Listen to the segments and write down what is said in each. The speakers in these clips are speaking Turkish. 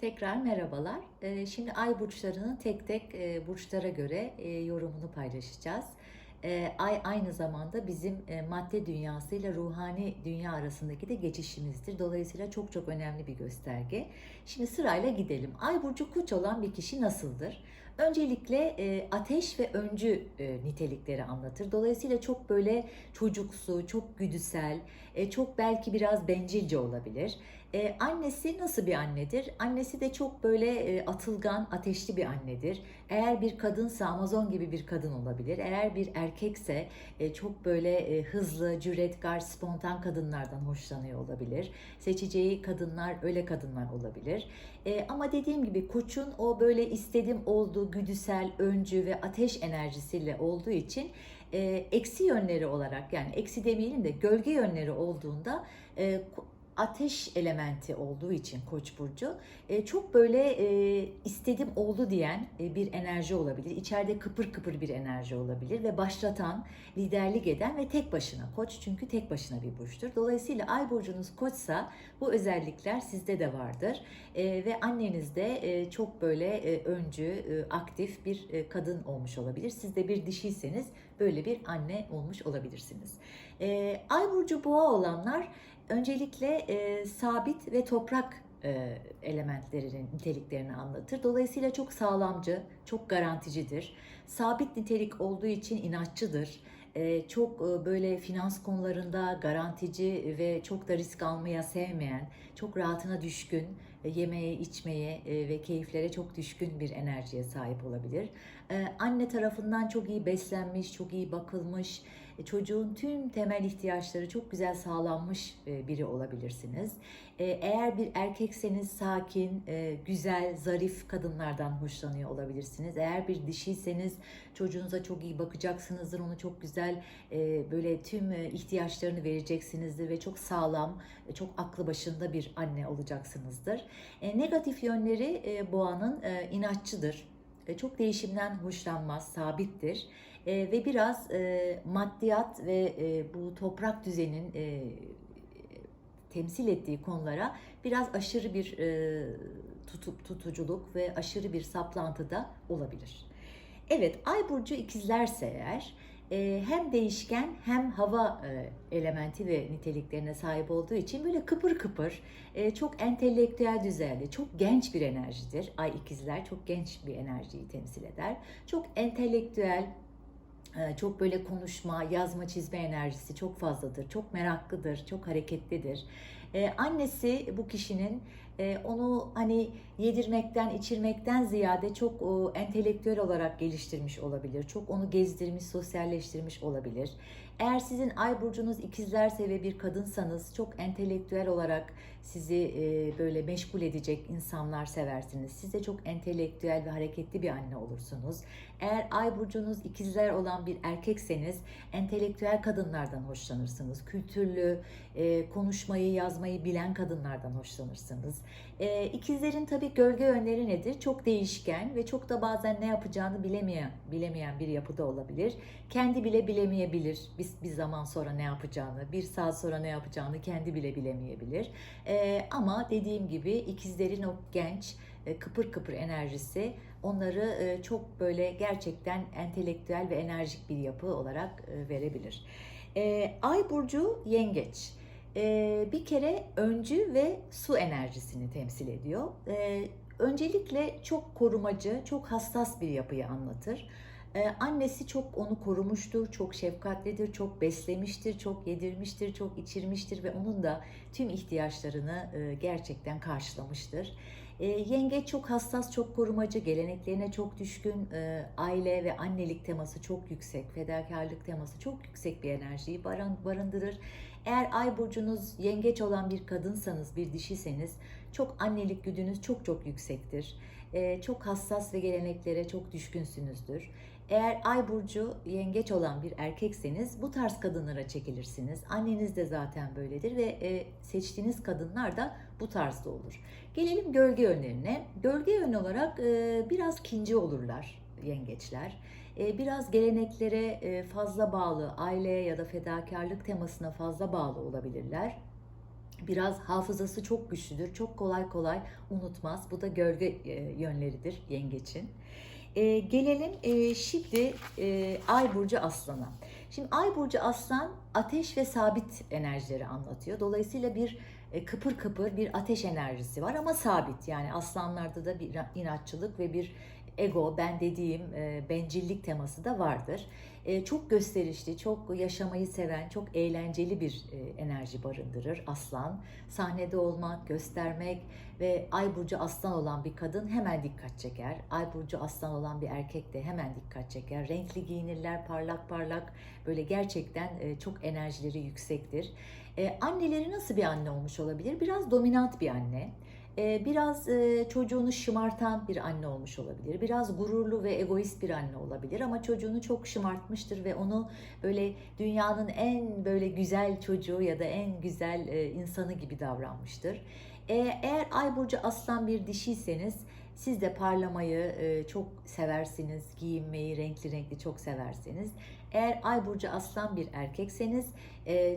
Tekrar merhabalar. Ee, Şimdi ay burçlarını tek tek e, burçlara göre e, yorumunu paylaşacağız. Ee, Ay aynı zamanda bizim e, madde dünyasıyla ruhani dünya arasındaki de geçişimizdir. Dolayısıyla çok çok önemli bir gösterge. Şimdi sırayla gidelim. Ay burcu koç olan bir kişi nasıldır? Öncelikle e, ateş ve öncü e, nitelikleri anlatır. Dolayısıyla çok böyle çocuksu, çok güdüsel, e, çok belki biraz bencilce olabilir. E, annesi nasıl bir annedir? Annesi de çok böyle e, atılgan, ateşli bir annedir. Eğer bir kadınsa Amazon gibi bir kadın olabilir. Eğer bir erkekse e, çok böyle e, hızlı, cüretkar, spontan kadınlardan hoşlanıyor olabilir. Seçeceği kadınlar öyle kadınlar olabilir. E, ama dediğim gibi koçun o böyle istedim güdüsel, öncü ve ateş enerjisiyle olduğu için e, eksi yönleri olarak yani eksi demeyelim de gölge yönleri olduğunda e, ateş elementi olduğu için Koç burcu e, çok böyle e, istedim oldu diyen e, bir enerji olabilir. İçeride kıpır kıpır bir enerji olabilir ve başlatan, liderlik eden ve tek başına Koç çünkü tek başına bir burçtur. Dolayısıyla Ay burcunuz Koçsa bu özellikler sizde de vardır E, ve anneniz de e, çok böyle e, öncü, e, aktif bir e, kadın olmuş olabilir. Siz de bir dişiyseniz böyle bir anne olmuş olabilirsiniz. E, Ay burcu Boğa olanlar öncelikle e, sabit ve toprak e, elementlerinin niteliklerini anlatır. Dolayısıyla çok sağlamcı, çok garanticidir. Sabit nitelik olduğu için inatçıdır. E, çok e, böyle finans konularında garantici ve çok da risk almaya sevmeyen, çok rahatına düşkün, yemeye, içmeye e, ve keyiflere çok düşkün bir enerjiye sahip olabilir. E, anne tarafından çok iyi beslenmiş, çok iyi bakılmış, e, çocuğun tüm temel ihtiyaçları çok güzel sağlanmış e, biri olabilirsiniz. E, Eğer bir erkekseniz sakin, güzel, zarif kadınlardan hoşlanıyor olabilirsiniz. Eğer bir dişiyseniz çocuğunuza çok iyi bakacaksınızdır. Onu çok güzel böyle tüm ihtiyaçlarını vereceksinizdir ve çok sağlam, çok aklı başında bir anne olacaksınızdır. Negatif yönleri boğanın inatçıdır. E, Çok değişimden hoşlanmaz, sabittir. E, ve biraz e, maddiyat ve e, bu toprak düzenin e, temsil ettiği konulara biraz aşırı bir e, tutup tutuculuk ve aşırı bir saplantı da olabilir. Evet, Ay burcu ikizlerse eğer e, hem değişken hem hava e, elementi ve niteliklerine sahip olduğu için böyle kıpır kıpır, e, çok entelektüel düzeyde, çok genç bir enerjidir. Ay ikizler çok genç bir enerjiyi temsil eder. Çok entelektüel, ee, çok böyle konuşma, yazma, çizme enerjisi çok fazladır. Çok meraklıdır, çok hareketlidir. Ee, annesi bu kişinin e, onu hani yedirmekten, içirmekten ziyade çok entelektüel olarak geliştirmiş olabilir. Çok onu gezdirmiş, sosyalleştirmiş olabilir. Eğer sizin ay burcunuz ikizlerse ve bir kadınsanız çok entelektüel olarak sizi e, böyle meşgul edecek insanlar seversiniz. Siz de çok entelektüel ve hareketli bir anne olursunuz. Eğer ay burcunuz ikizler olan bir erkekseniz entelektüel kadınlardan hoşlanırsınız. Kültürlü, e, konuşmayı, yazmayı bilen kadınlardan hoşlanırsınız. E, ikizlerin tabii gölge yönleri nedir? Çok değişken ve çok da bazen ne yapacağını bilemeyen, bilemeyen bir yapıda olabilir. Kendi bile bilemeyebilir. Biz bir zaman sonra ne yapacağını, bir saat sonra ne yapacağını kendi bile bilemeyebilir. E, ama dediğim gibi ikizlerin o genç, e, kıpır kıpır enerjisi onları e, çok böyle gerçekten entelektüel ve enerjik bir yapı olarak e, verebilir. E, Ay burcu yengeç. E, Bir kere öncü ve su enerjisini temsil ediyor. E, Öncelikle çok korumacı, çok hassas bir yapıyı anlatır. Ee, annesi çok onu korumuştur, çok şefkatlidir, çok beslemiştir, çok yedirmiştir, çok içirmiştir ve onun da tüm ihtiyaçlarını e, gerçekten karşılamıştır. E, yengeç çok hassas, çok korumacı, geleneklerine çok düşkün, e, aile ve annelik teması çok yüksek, fedakarlık teması çok yüksek bir enerjiyi barın- barındırır. Eğer ay burcunuz yengeç olan bir kadınsanız, bir dişiseniz çok annelik güdünüz çok çok yüksektir. E, çok hassas ve geleneklere çok düşkünsünüzdür. Eğer ay burcu yengeç olan bir erkekseniz bu tarz kadınlara çekilirsiniz. Anneniz de zaten böyledir ve e, seçtiğiniz kadınlar da bu tarzda olur. Gelelim gölge yönlerine. Gölge yön olarak e, biraz kinci olurlar yengeçler. E, biraz geleneklere e, fazla bağlı, aileye ya da fedakarlık temasına fazla bağlı olabilirler. Biraz hafızası çok güçlüdür. Çok kolay kolay unutmaz. Bu da gölge e, yönleridir yengeçin. E, gelelim e, şimdi e, Ay burcu Aslan'a. Şimdi Ay burcu Aslan ateş ve sabit enerjileri anlatıyor. Dolayısıyla bir e, kıpır kıpır bir ateş enerjisi var ama sabit. Yani aslanlarda da bir inatçılık ve bir ego, ben dediğim e, bencillik teması da vardır. E, çok gösterişli, çok yaşamayı seven, çok eğlenceli bir e, enerji barındırır aslan. Sahnede olmak, göstermek ve ay burcu aslan olan bir kadın hemen dikkat çeker. Ay burcu aslan olan bir erkek de hemen dikkat çeker. Renkli giyinirler, parlak parlak. Böyle gerçekten e, çok enerjileri yüksektir. E, anneleri nasıl bir anne olmuş olabilir? Biraz dominant bir anne. E, biraz çocuğunu şımartan bir anne olmuş olabilir. Biraz gururlu ve egoist bir anne olabilir ama çocuğunu çok şımartmıştır ve onu böyle dünyanın en böyle güzel çocuğu ya da en güzel insanı gibi davranmıştır. Eğer Ay burcu Aslan bir dişiyseniz siz de parlamayı çok seversiniz, giyinmeyi renkli renkli çok seversiniz. Eğer Ay burcu Aslan bir erkekseniz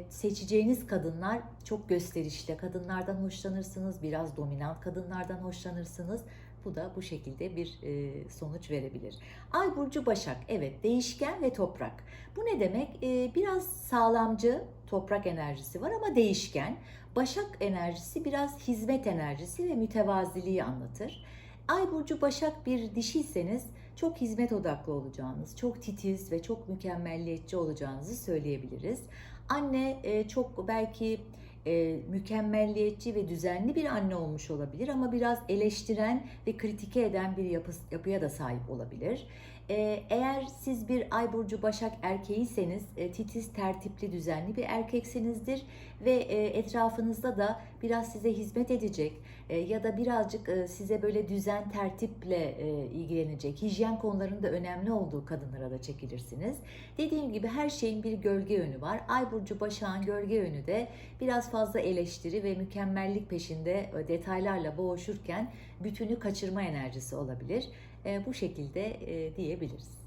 seçeceğiniz kadınlar çok gösterişli kadınlardan hoşlanırsınız, biraz dominant kadınlardan hoşlanırsınız. Bu da bu şekilde bir sonuç verebilir. Ay burcu Başak, evet değişken ve toprak. Bu ne demek? Biraz sağlamcı, toprak enerjisi var ama değişken. Başak enerjisi biraz hizmet enerjisi ve mütevaziliği anlatır. Ay burcu Başak bir dişiyseniz çok hizmet odaklı olacağınız, çok titiz ve çok mükemmelliyetçi olacağınızı söyleyebiliriz. Anne e, çok belki e, mükemmelliyetçi ve düzenli bir anne olmuş olabilir ama biraz eleştiren ve kritike eden bir yapı, yapıya da sahip olabilir. E, eğer siz bir ay burcu başak erkeğiyseniz e, titiz, tertipli, düzenli bir erkeksinizdir ve e, etrafınızda da biraz size hizmet edecek e, ya da birazcık size böyle düzen, tertiple ilgilenecek, hijyen konularında önemli olduğu kadınlara da çekilirsiniz. Dediğim gibi her şeyin bir gölge yönü var. Ay burcu başağın gölge yönü de biraz fazla eleştiri ve mükemmellik peşinde detaylarla boğuşurken bütünü kaçırma enerjisi olabilir. Bu şekilde diyebiliriz.